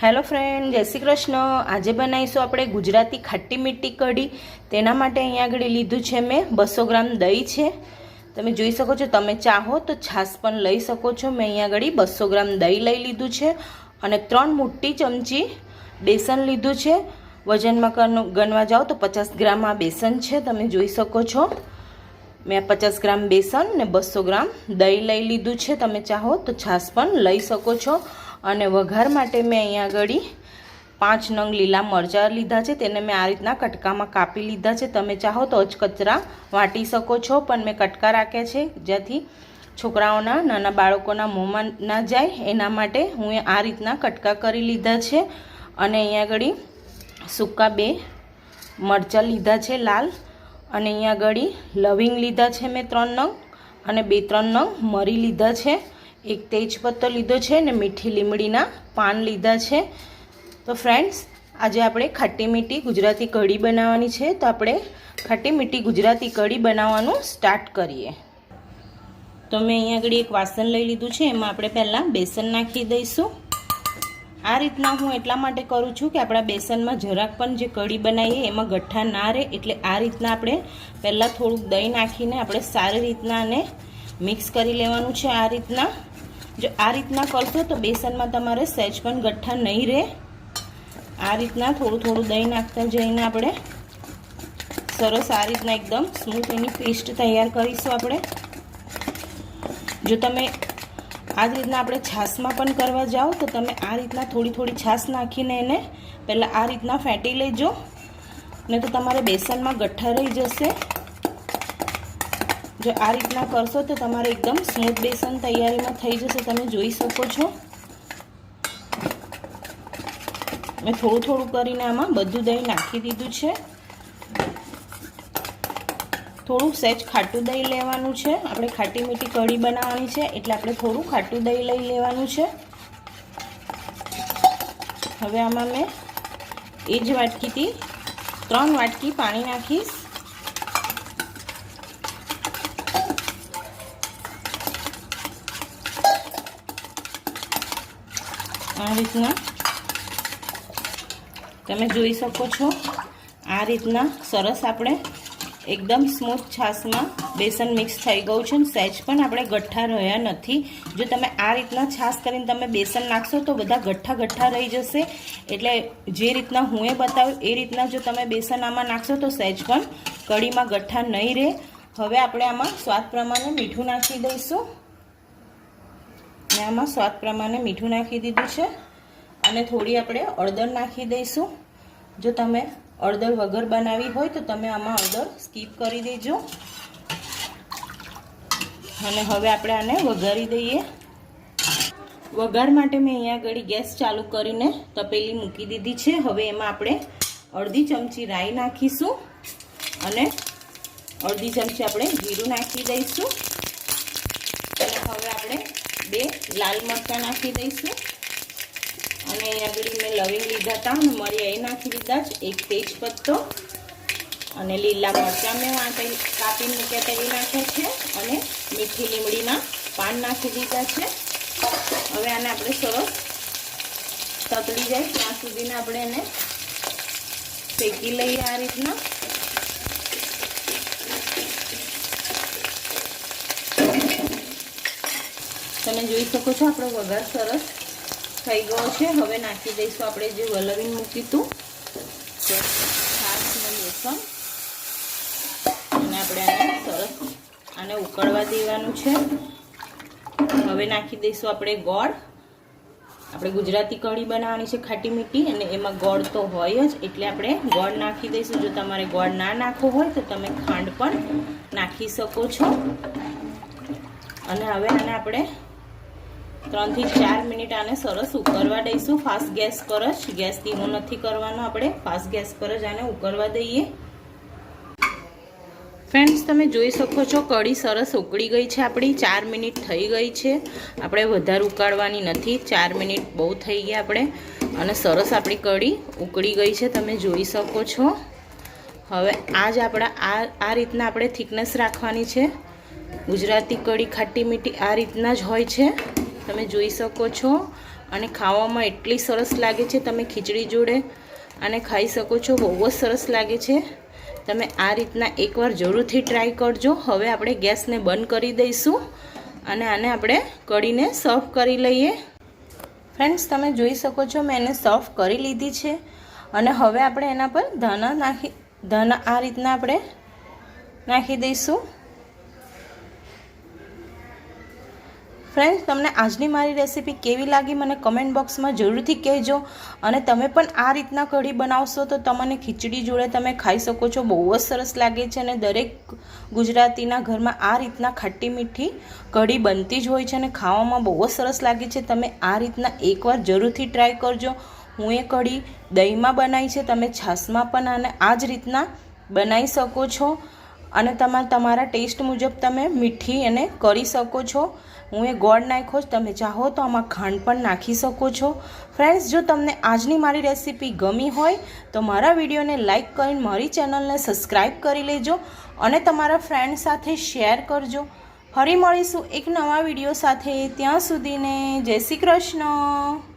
Hello friend, જય શ્રી કૃષ્ણ. આજે બનાવીશું આપણે ગુજરાતી ખાટી મીઠી કઢી. તેના માટે અહીંયા આગળ લીધું છે મેં બસો ગ્રામ દહીં છે. તમે જોઈ શકો છો, તમે ચાહો તો છાશ પણ લઈ શકો છો. મેં અહીંયા આગળ બસો ગ્રામ દહીં લઈ લીધું છે અને ત્રણ મોટી ચમચી બેસન લીધું છે. વજનમાં ગણવા જાઓ તો પચાસ ગ્રામ આ બેસન છે, તમે જોઈ શકો છો. મેં પચાસ ગ્રામ બેસન ને બસો ગ્રામ દહીં લઈ લીધું છે. તમે ચાહો તો છાશ પણ લઈ શકો છો. અને વઘાર માટે મેં અહીંયા આગળ પાંચ નંગ લીલા મરચાં લીધા છે. તેને મેં આ રીતના કટકામાં કાપી લીધા છે. તમે ચાહો તો અચકચરા વાટી શકો છો, પણ મેં કટકા રાખ્યા છે જેથી છોકરાઓના, નાના બાળકોના મોંમાં ના જાય. એના માટે હું આ રીતના કટકા કરી લીધા છે. અને અહીંયા આગળ સૂકા બે મરચાં લીધા છે લાલ. અને અહીંયા આગળ લવિંગ લીધા છે મેં ત્રણ નંગ. અને બે ત્રણ નંગ મરી લીધા છે. એક તેજપત્તો લીધો છે ને મીઠી લીમડીના પાન લીધા છે. તો ફ્રેન્ડ્સ આજે આપણે ખાટી મીઠી ગુજરાતી કઢી બનાવવાની છે. તો આપણે ખાટી મીઠી ગુજરાતી કઢી બનાવવાનું સ્ટાર્ટ કરીએ. તો મેં અહીંયા આગળ એક વાસણ લઈ લીધું છે. એમાં આપણે પહેલાં બેસન નાખી દઈશું. આ રીતના હું એટલા માટે કરું છું કે આપણા બેસનમાં જરાક પણ જે કઢી બનાવીએ એમાં ગઠ્ઠા ના રહે એટલે આ રીતના આપણે પહેલાં થોડુંક દહીં નાખીને આપણે સારી રીતના આને મિક્સ કરી લેવાનું છે આ રીતના. જો આ રીતના કરશો તો બેસનમાં તમારે સહેજ પણ ગઠ્ઠા નહીં રહે. આ રીતના થોડું થોડું દહીં નાખતા જઈને આપણે સરસ આ રીતના એકદમ સ્મૂથ એની પેસ્ટ તૈયાર કરીશું આપણે. જો તમે આ જ રીતના આપણે છાશમાં પણ કરવા જાઓ તો તમે આ રીતના થોડી થોડી છાશ નાખીને એને પહેલાં આ રીતના ફેંટી લેજો. નહીં તો તમારે બેસનમાં ગઠ્ઠા રહી જશે. જો આ રીતના કરશો તો તમારે એકદમ સ્મૂથ બેસન તૈયારીમાં થઈ જશે, તમે જોઈ શકો છો. મેં થોડું થોડું કરીને આમાં બધું દહીં નાખી દીધું છે. થોડું સહેજ ખાટું દહીં લેવાનું છે. આપણે ખાટી મીઠી કઢી બનાવવાની છે, એટલે આપણે થોડું ખાટું દહીં લઈ લેવાનું છે. હવે આમાં મેં એ જ વાટકીથી ત્રણ વાટકી પાણી નાખીશ. આ રીતના તમે જોઈ શકો છો. આ રીતના સરસ આપણે એકદમ સ્મૂથ છાશમાં બેસન મિક્સ થઈ ગયું છે ને સહેજ પણ આપણે ગઠ્ઠા રહ્યા નથી. જો તમે આ રીતના છાશ કરીને તમે બેસન નાખશો તો બધા ગઠ્ઠા ગઠ્ઠા રહી જશે. એટલે જે રીતના હું એ બતાવ્યું, એ રીતના જો તમે બેસન આમાં નાખશો તો સહેજ પણ કઢીમાં ગઠ્ઠા નહીં રહે. હવે આપણે આમાં સ્વાદ પ્રમાણે મીઠું નાખી દઈશું. મેં આમાં સ્વાદ પ્રમાણે મીઠું નાખી દીધું છે. અને થોડી આપણે અડદર નાખી દઈશું. જો તમે અડદર વગર બનાવી હોય તો તમે આમાં અડદર સ્કીપ કરી દેજો. અને હવે આપણે આને વઘારી દઈએ. વઘાર માટે મેં અહીંયા આગળ ગેસ ચાલુ કરીને તપેલી મૂકી દીધી છે. હવે એમાં આપણે અડધી ચમચી રાઈ નાખીશું. અને અડધી ચમચી આપણે જીરું નાખી દઈશું. અને હવે આપણે બે, લાલ મરચાં નાખી દઈશું. અને આગળ મેં લવિંગ લીધા હતા અને મરી એ નાખી દીધા જ એક તેજ પત્તો અને લીલા મરચાં મેં વાંટી કાપી મૂક્યા તે નાખ્યા છે અને મીઠી લીમડીના પાન નાખી દીધા છે. હવે આને આપણે સરસ તતડી જાય, ત્યાં સુધીને આપણે એને શેકી લઈએ આ રીતના. તમે જોઈ શકો છો આપણો વઘાર સરસ થઈ ગયો છે. હવે નાખી દઈશું આપણે જે વલવીને મૂકી હતું છાશનું બેસન અને આપણે આને સરસ આને ઉકળવા દેવાનું છે. હવે નાખી દઈશું આપણે ગોળ. આપણે ગુજરાતી કઢી બનાવવાની છે ખાટી મીઠી, અને એમાં ગોળ તો હોય જ. એટલે આપણે ગોળ નાખી દઈશું. જો તમારે ગોળ ના નાખવો હોય તો તમે ખાંડ પણ નાખી શકો છો. અને હવે આને આપણે ત્રણથી ચાર મિનિટ આને સરસ ઉકળવા દઈશું. ફાસ્ટ ગેસ પર જ. ગેસ ધીમો નથી કરવાનો આપણે. ફાસ્ટ ગેસ પર જ આને ઉકળવા દઈએ. ફ્રેન્ડ્સ તમે જોઈ શકો છો કઢી સરસ ઉકળી ગઈ છે આપણી. ચાર મિનિટ થઈ ગઈ છે. આપણે વધારે ઉકાળવાની નથી. ચાર મિનિટ બહુ થઈ ગયા આપણે. અને સરસ આપણી કઢી ઉકળી ગઈ છે. તમે જોઈ શકો છો. હવે આ જ આપણા આ આ રીતના આપણે થિકનેસ રાખવાની છે. ગુજરાતી કઢી ખાટી મીઠી આ રીતના જ હોય છે. તમે જોઈ શકો છો. અને ખાવામાં એટલી સરસ લાગે છે તમે ખીચડી જોડે. અને ખાઈ શકો છો, બહુ જ સરસ લાગે છે. તમે આ રીતના એકવાર જરૂરથી ટ્રાય કરજો. હવે આપણે ગેસને બંધ કરી દઈશું. અને આને આપણે કઢીને સર્વ કરી લઈએ. ફ્રેન્ડ્સ તમે જોઈ શકો છો મેં એને સર્વ કરી લીધી છે. અને હવે આપણે એના પર ધાના નાખી, ધાણા આ રીતના આપણે નાખી દઈશું. ફ્રેન્ડ્સ તમને આજની મારી રેસીપી કેવી લાગી મને કમેન્ટ બોક્સમાં જરૂરથી કહેજો. અને તમે પણ આ રીતના કઢી બનાવશો તો તમને ખીચડી જોડે તમે ખાઈ શકો છો. બહુ જ સરસ લાગે છે અને દરેક ગુજરાતીના ઘરમાં આ રીતના ખાટી મીઠી કઢી બનતી જ હોય છે અને ખાવામાં બહુ જ સરસ લાગે છે. તમે આ રીતના એકવાર જરૂરથી ટ્રાય કરજો. હું એ કઢી દહીંમાં બનાવી છે. તમે છાશમાં પણ આને આ જ રીતના બનાવી શકો છો. અને તમારા તમારા ટેસ્ટ મુજબ તમે મીઠી એને કરી શકો છો. હું એ ગોળ નાખ્યો જ તમે ચાહો તો આમાં ખાંડ પણ નાખી શકો છો. ફ્રેન્ડ્સ, જો તમને આજની મારી રેસીપી ગમી હોય, તો મારા વિડીયોને લાઇક કરીને મારી ચેનલને સબસ્ક્રાઈબ કરી લેજો અને તમારા ફ્રેન્ડ સાથે શેર કરજો. ફરી મળીશું એક નવા વીડિયો સાથે. ત્યાં સુધીને જય શ્રી કૃષ્ણ.